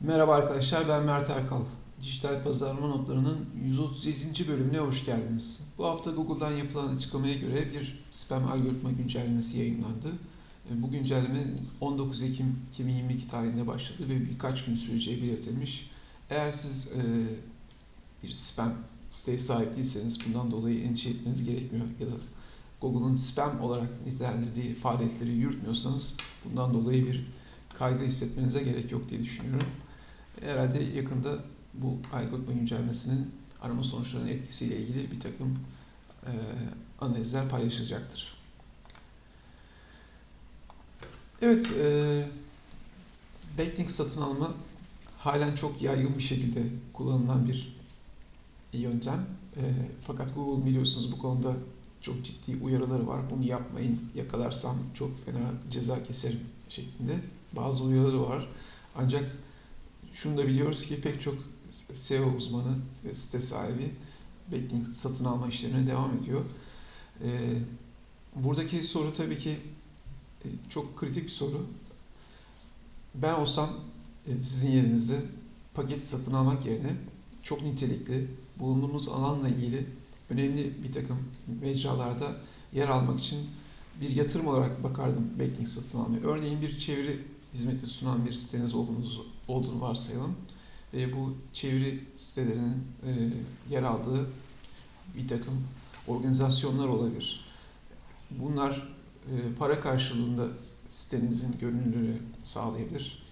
Merhaba arkadaşlar ben Mert Erkal. Dijital pazarlama notlarının 137. bölümüne hoş geldiniz. Bu hafta Google'dan yapılan açıklamaya göre bir spam algoritma güncellemesi yayınlandı. E, Bu güncelleme 19 Ekim 2022 tarihinde başladı ve birkaç gün süreceği belirtilmiş. Eğer siz e, bir spam siteye sahip değilseniz bundan dolayı endişe etmeniz gerekmiyor ya da Google'ın spam olarak nitelendirdiği faaliyetleri yürütmüyorsanız bundan dolayı bir kaygı hissetmenize gerek yok diye düşünüyorum. Herhalde yakında bu algoritma güncellemesinin arama sonuçlarının etkisiyle ilgili bir takım e, analizler paylaşılacaktır. Evet, e, backlink satın alma halen çok yaygın bir şekilde kullanılan bir yöntem. E, fakat Google biliyorsunuz bu konuda çok ciddi uyarıları var. Bunu yapmayın, yakalarsam çok fena ceza keserim şeklinde bazı uyarıları var. Ancak şunu da biliyoruz ki pek çok SEO uzmanı ve site sahibi backlink satın alma işlerine devam ediyor. Ee, buradaki soru tabii ki e, çok kritik bir soru. Ben olsam e, sizin yerinizde paket satın almak yerine çok nitelikli, bulunduğumuz alanla ilgili önemli bir takım mecralarda yer almak için bir yatırım olarak bakardım backlink satın almaya. Örneğin bir çeviri hizmeti sunan bir siteniz olduğunuz, olduğunu varsayalım. Ve bu çeviri sitelerinin e, yer aldığı bir takım organizasyonlar olabilir. Bunlar e, para karşılığında sitenizin görünürlüğünü sağlayabilir.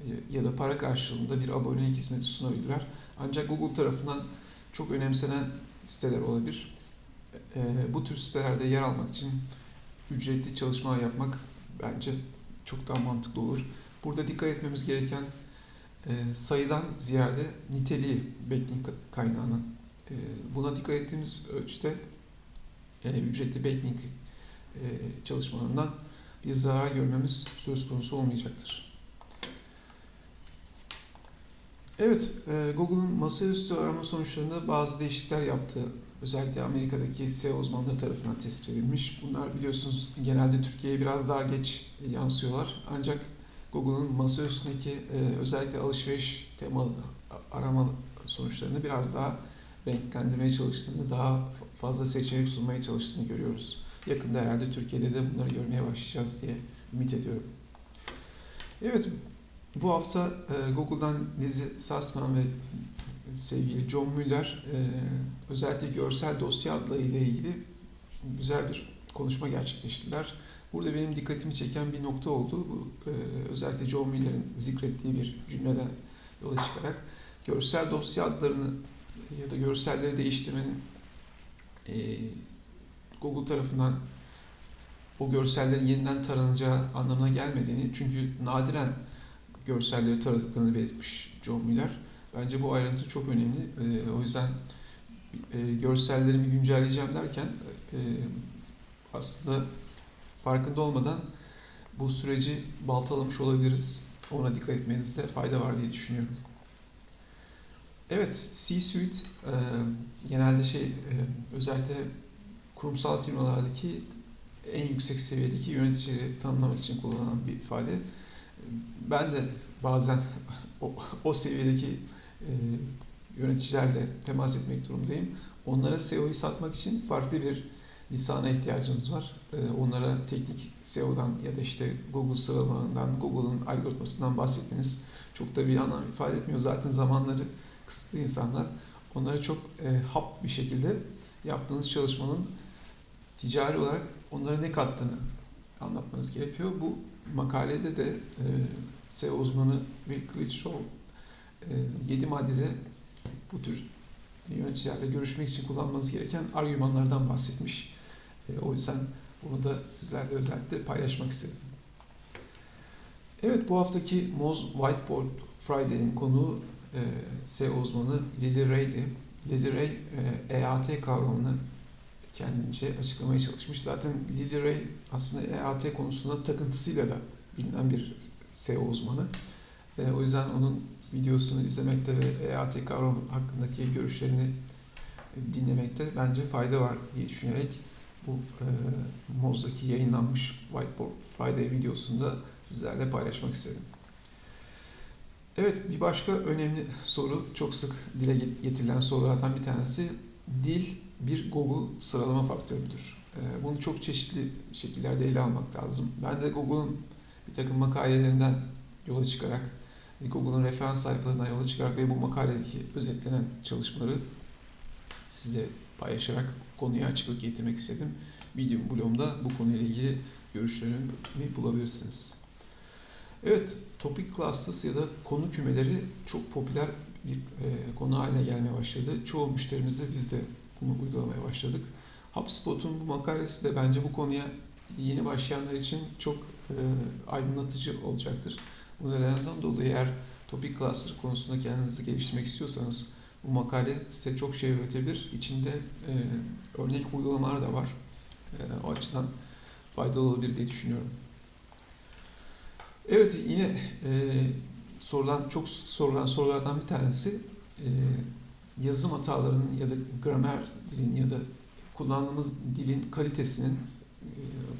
E, ya da para karşılığında bir abonelik hizmeti sunabilirler. Ancak Google tarafından çok önemsenen siteler olabilir. E, bu tür sitelerde yer almak için ücretli çalışma yapmak bence çok daha mantıklı olur. Burada dikkat etmemiz gereken e, sayıdan ziyade niteliği backlink kaynağının. E, buna dikkat ettiğimiz ölçüde e, ücretli backlink çalışmalarından bir zarar görmemiz söz konusu olmayacaktır. Evet, e, Google'un masaüstü arama sonuçlarında bazı değişiklikler yaptığı özellikle Amerika'daki SEO uzmanları tarafından tespit edilmiş. Bunlar biliyorsunuz genelde Türkiye'ye biraz daha geç yansıyorlar. Ancak Google'un masa üstündeki e, özellikle alışveriş temalı arama sonuçlarını biraz daha renklendirmeye çalıştığını, daha fazla seçenek sunmaya çalıştığını görüyoruz. Yakında herhalde Türkiye'de de bunları görmeye başlayacağız diye ümit ediyorum. Evet, bu hafta e, Google'dan Lizzie Sussman ve sevgili John Mueller e, özellikle görsel dosya adla ile ilgili güzel bir konuşma gerçekleştirdiler. Burada benim dikkatimi çeken bir nokta oldu. Bu e, özellikle John Mueller'in zikrettiği bir cümleden yola çıkarak görsel dosya adlarını ya da görselleri değiştirmenin e, Google tarafından o görsellerin yeniden taranacağı anlamına gelmediğini çünkü nadiren görselleri taradıklarını belirtmiş John Mueller. Bence bu ayrıntı çok önemli. E, o yüzden e, görsellerimi güncelleyeceğim derken e, aslında farkında olmadan bu süreci baltalamış olabiliriz. Ona dikkat etmenizde fayda var diye düşünüyorum. Evet, C-Suite e, genelde şey özellikle kurumsal firmalardaki en yüksek seviyedeki yöneticileri tanımlamak için kullanılan bir ifade. Ben de bazen o, o seviyedeki yöneticilerle temas etmek durumundayım. Onlara SEO'yu satmak için farklı bir lisana ihtiyacınız var. Ee, onlara teknik SEO'dan ya da işte Google sıralamalarından, Google'ın algoritmasından bahsettiniz. Çok da bir anlam ifade etmiyor. Zaten zamanları kısıtlı insanlar. Onlara çok e, hap bir şekilde yaptığınız çalışmanın ticari olarak onlara ne kattığını anlatmanız gerekiyor. Bu makalede de e, SEO uzmanı Will Klitschko e, 7 maddede bu tür yöneticilerle görüşmek için kullanmanız gereken argümanlardan bahsetmiş. E, o yüzden bunu da sizlerle özellikle paylaşmak istedim. Evet bu haftaki Moz Whiteboard Friday'in konuğu e, SEO uzmanı Lily Ray'di. Lily Ray e, EAT kavramını kendince açıklamaya çalışmış. Zaten Lily Ray aslında EAT konusunda takıntısıyla da bilinen bir SEO uzmanı. E, o yüzden onun videosunu izlemekte ve EAT kavramı hakkındaki görüşlerini dinlemekte bence fayda var diye düşünerek bu e, Moz'daki yayınlanmış Whiteboard Friday videosunda sizlerle paylaşmak istedim. Evet, bir başka önemli soru, çok sık dile get- getirilen sorulardan bir tanesi, dil bir Google sıralama faktörüdür. Ee, Bunu çok çeşitli şekillerde ele almak lazım. Ben de Google'un bir takım makalelerinden yola çıkarak, Google'un referans sayfalarından yola çıkarak ve bu makaledeki özetlenen çalışmaları size paylaşarak konuya açıklık getirmek istedim. Videom blogumda bu konuyla ilgili görüşlerimi bulabilirsiniz. Evet, topic clusters ya da konu kümeleri çok popüler bir e, konu haline gelmeye başladı. Çoğu müşterimizle biz de bunu uygulamaya başladık. HubSpot'un bu makalesi de bence bu konuya yeni başlayanlar için çok e, aydınlatıcı olacaktır. Bu nedenden dolayı eğer topic cluster konusunda kendinizi geliştirmek istiyorsanız bu makale size çok şey öğretebilir. İçinde e, örnek uygulamalar da var. E, o açıdan faydalı olabilir diye düşünüyorum. Evet yine e, sorulan çok sık sorulan sorulardan bir tanesi e, yazım hatalarının ya da gramer dilin ya da kullandığımız dilin kalitesinin e,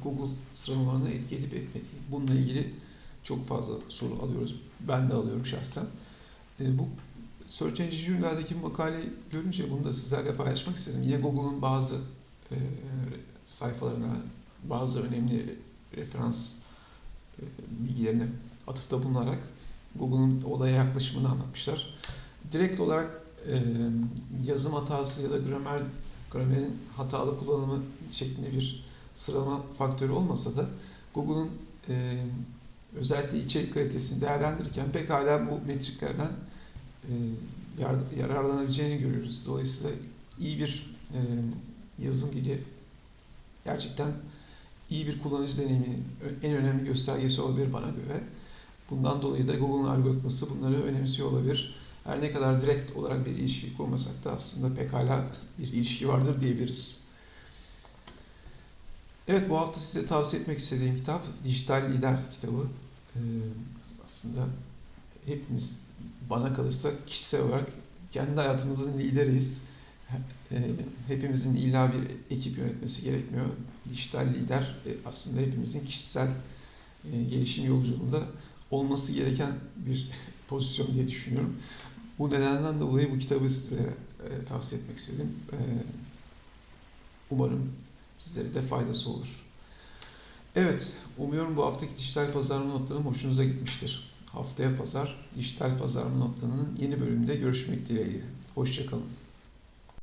Google sıralamalarına etki edip etmediği. Bununla ilgili çok fazla soru alıyoruz. Ben de alıyorum şahsen. E, bu Search Engine Journal'deki makaleyi görünce bunu da sizlerle paylaşmak istedim. Yine Google'un bazı e, sayfalarına bazı önemli referans e, bilgilerine atıfta bulunarak Google'un olaya yaklaşımını anlatmışlar. Direkt olarak e, yazım hatası ya da gramer gramerin hatalı kullanımı şeklinde bir sıralama faktörü olmasa da Google'un e, özellikle içerik kalitesini değerlendirirken pekala bu metriklerden e, yararlanabileceğini görüyoruz. Dolayısıyla iyi bir e, yazım dili gerçekten iyi bir kullanıcı deneyiminin en önemli göstergesi olabilir bana göre. Bundan dolayı da Google'un algoritması bunları önemsiyor olabilir. Her ne kadar direkt olarak bir ilişki kurmasak da aslında pekala bir ilişki vardır diyebiliriz. Evet bu hafta size tavsiye etmek istediğim kitap Dijital Lider kitabı. Ee, aslında hepimiz bana kalırsa kişisel olarak kendi hayatımızın lideriyiz. Ee, hepimizin illa bir ekip yönetmesi gerekmiyor. Dijital lider e, aslında hepimizin kişisel e, gelişim yolculuğunda olması gereken bir pozisyon diye düşünüyorum. Bu nedenden dolayı bu kitabı size e, tavsiye etmek istedim. E, Umarım sizlere de faydası olur. Evet, umuyorum bu haftaki dijital pazarlama notlarım hoşunuza gitmiştir. Haftaya pazar dijital pazarlama notlarının yeni bölümünde görüşmek dileğiyle. Hoşçakalın.